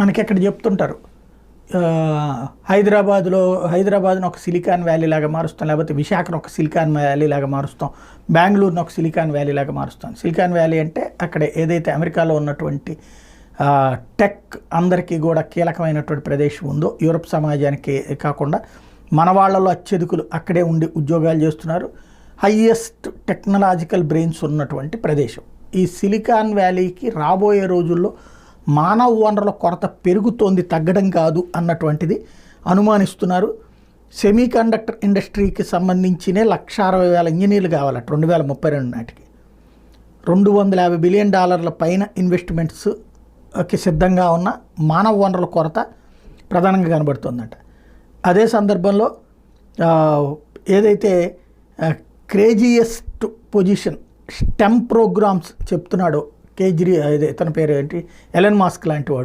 మనకి ఇక్కడ చెప్తుంటారు హైదరాబాద్లో హైదరాబాద్ను ఒక సిలికాన్ వ్యాలీ లాగా మారుస్తాం లేకపోతే విశాఖను ఒక సిలికాన్ వ్యాలీ లాగా మారుస్తాం బెంగళూరును ఒక సిలికాన్ వ్యాలీ లాగా మారుస్తాం. సిలికాన్ వ్యాలీ అంటే అక్కడ ఏదైతే అమెరికాలో ఉన్నటువంటి టెక్ అందరికీ కూడా కీలకమైనటువంటి ప్రదేశం ఉందో యూరప్ సమాజానికి కాకుండా మన వాళ్ళలో అత్యధికులు అక్కడే ఉండి ఉద్యోగాలు చేస్తున్నారు. హయ్యెస్ట్ టెక్నాలజికల్ బ్రెయిన్స్ ఉన్నటువంటి ప్రదేశం. ఈ సిలికాన్ వ్యాలీకి రాబోయే రోజుల్లో మానవ వనరుల కొరత పెరుగుతోంది తగ్గడం కాదు అన్నటువంటిది అనుమానిస్తున్నారు. సెమీ కండక్టర్ ఇండస్ట్రీకి సంబంధించినే లక్ష అరవై వేల ఇంజనీర్లు కావాలట రెండు వేల ముప్పై రెండు నాటికి. రెండు వందల యాభై బిలియన్ డాలర్ల పైన ఇన్వెస్ట్మెంట్స్కి సిద్ధంగా ఉన్న మానవ వనరుల కొరత ప్రధానంగా కనబడుతుందట. అదే సందర్భంలో ఏదైతే క్రేజియస్ట్ పొజిషన్ స్టెమ్ ప్రోగ్రామ్స్ చెప్తున్నాడో కేజ్రీ అదే ఇతని పేరు ఏంటి ఎలన్ మాస్క్ లాంటి వాడు.